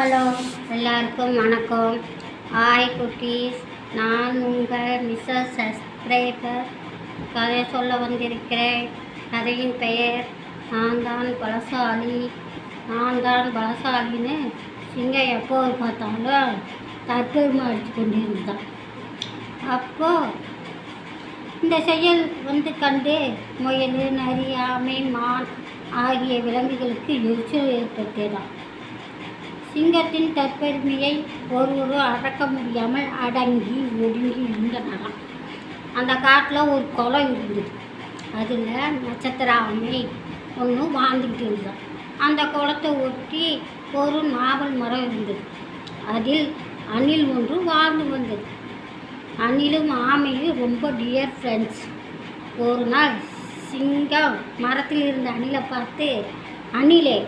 Hello எல்லாருக்கும் வணக்கம். Hi குட்டீஸ். நான் உங்கள் மிஸ்ஸஸ் சப்ஸ்கிரைபர் கதை சொல்ல வந்திருக்கிறேன். கதையின் பெயர் நான் தான் பலசாலி. நான் தான் பலசாலின்னு சிங்கம் எப்போது பார்த்தாலும் தற்பெருமை அடித்து கொண்டிருந்தான். அப்போது இந்த செயல் வந்து கண்டு முயல் நரி ஆமை மான் ஆகிய விலங்குகளுக்கு எரிச்சல் ஏற்பட்டேதான் சிங்கத்தின் தற்பெருமையை ஒருவரும் அடக்க முடியாமல் அடங்கி ஒடுங்கி இருந்தனராம் அந்த காட்டில் ஒரு குளம் இருந்தது. அதில் நட்சத்திர ஆமை ஒன்று வாழ்ந்துக்கிட்டு இருந்தான் அந்த குளத்தை ஒட்டி ஒரு நாவல் மரம் இருந்தது. அதில் அணில் ஒன்று வாழ்ந்து வந்தது. அணிலும் ஆமையும் ரொம்ப டியர் ஃப்ரெண்ட்ஸ் ஒரு நாள் சிங்கம் மரத்தில் இருந்த அணிலை பார்த்து அணிலே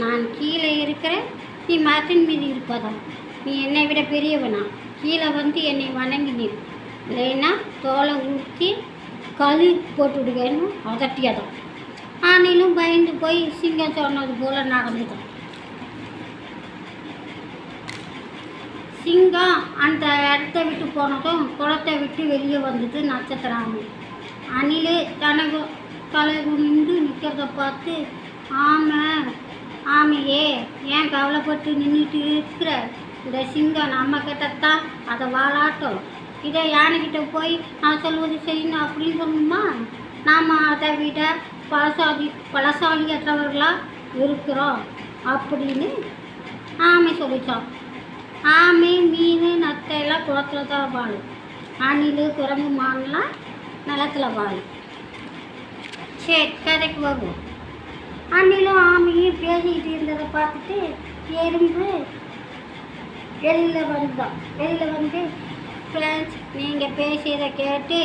நான் கீழே இருக்கிறேன் நீ மரத்தின் மீது இருப்பதா நீ என்னை விட பெரியவனா? கீழே வந்து என்னை வணங்கி நில் இல்லைன்னா தோலை ஊற்றி களி போட்டுடுவேன்னு அதட்டியதான் ஆனிலும் பயந்து போய் சிங்கம் சொன்னது போல் நடந்துதான் சிங்கம் அந்த இடத்த விட்டு போனதும் குளத்தை விட்டு வெளியே வந்தது நட்சத்திராமி அணிலே தனக்கு தலை குனிந்து நிற்கிறத பார்த்து ஆமை ஆமையே ஏன் கவலைப்பட்டு நின்றுட்டு இருக்கிற? இந்த சிங்கம் நம்ம கிட்டத்தான் அதை வாழாட்டும். இதை யானைக்கிட்ட போய் நான் சொல்வது செய்யணும் அப்படின்னு சொல்லணுமா நாம் அதை விட பலசாலி பலசாலியற்றவர்களாக இருக்கிறோம் அப்படின்னு ஆமை சொல்லிச்சான். ஆமை மீன் நத்தை எல்லாம் குளத்துல தான் வாழும். அணில் குரங்கு மான்லாம் நிலத்தில் வாழும். சரி கதைக்கு வருவோம். அண்ணிலும் ஆமையும் பேசிக்கிட்டு இருந்ததை பார்த்துட்டு எறும்பு வெளியில் வந்தோம் வெளியில் வந்து ஃப்ரெண்ட்ஸ் நீங்கள் பேசியதை கேட்டு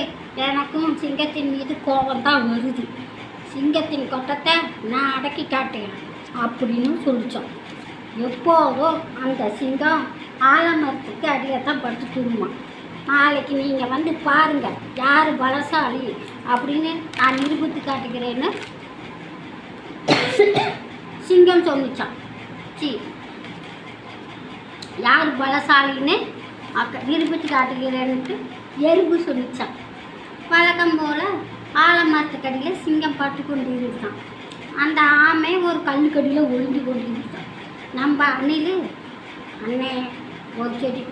எனக்கும் சிங்கத்தின் மீது கோபம் தான் வருது. சிங்கத்தின் கொட்டத்தை நான் அடக்கி காட்டுகிறேன் அப்படின்னு சொல்லித்தோம் எப்போதும் அந்த சிங்கம் ஆலமரத்துக்கு அடியில் தான் படுத்து தூங்குமா நாளைக்கு நீங்கள் வந்து பாருங்கள் யார் பலசாலி? அப்படின்னு நான் நிரூபித்து காட்டுகிறேன்னு சிங்கம் சொல்லிச்சான் சி. யார் பலசாலின்னு அக்க நிரூபித்து காட்டுகிறேன்ட்டு எறும்பு சொல்லிச்சான் வழக்கம் போல் ஆலமரத்துக்கடியில் சிங்கம் பட்டு கொண்டு இருந்தான் அந்த ஆமை ஒரு கல்லுக்கடியில் ஒளிஞ்சு கொண்டு இருந்தான் நம்ம அணில் அண்ணே ஒரு செடி.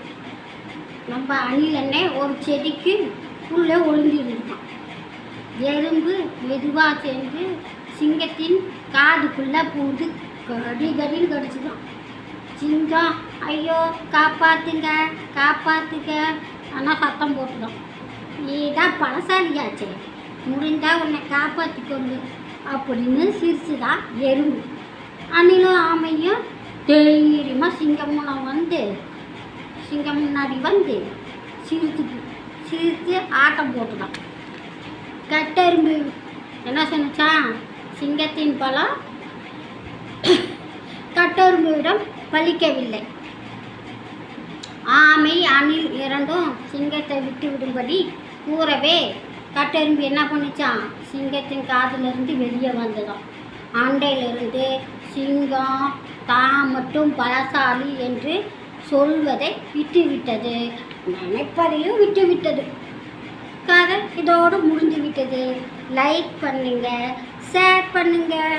நம்ம அணில் அண்ணே ஒரு செடிக்கு உள்ளே ஒளிஞ்சு இருந்தான் எறும்பு மெதுவாக செஞ்சு சிங்கத்தின் காதுக்குள்ளே பூந்து கடி கடின்னு கடிச்சுதான் சிங்கம் ஐயோ காப்பாற்றுங்க காப்பாற்றுங்க ஆனால் சத்தம் போட்டுடும். நீ தான் பழசாலியாச்சே முடிஞ்சால் உன்னை காப்பாற்றிக்கொண்டு அப்படின்னு அப்படின்னு சிரிச்சுதான் எறும்பு. அணிலும் ஆமையும் தைரியமாக சிங்கம் வந்து சிங்கம் முன்னாடி வந்து சிரித்து சிரித்து ஆட்டம் போட்டுதான். கட்டெரும்பு என்ன சொன்னிச்சான் சிங்கத்தின் பலம் கட்டெரும்பிடம் பலிக்கவில்லை. ஆமை அணில் இரண்டும் சிங்கத்தை விட்டு விடும்படி கூறவே கட்டெரும்பு என்ன பண்ணுச்சான் சிங்கத்தின் காதிலிருந்து வெளியே வந்ததாம். அண்டையிலிருந்து சிங்கம் தான் மட்டும் பலசாலி என்று சொல்வதை விட்டுவிட்டது. நினைப்பதையும் விட்டுவிட்டது. கதை இதோடு முடிஞ்சு விட்டது லைக் பண்ணுங்கள் ஷேர் பண்ணுங்கள்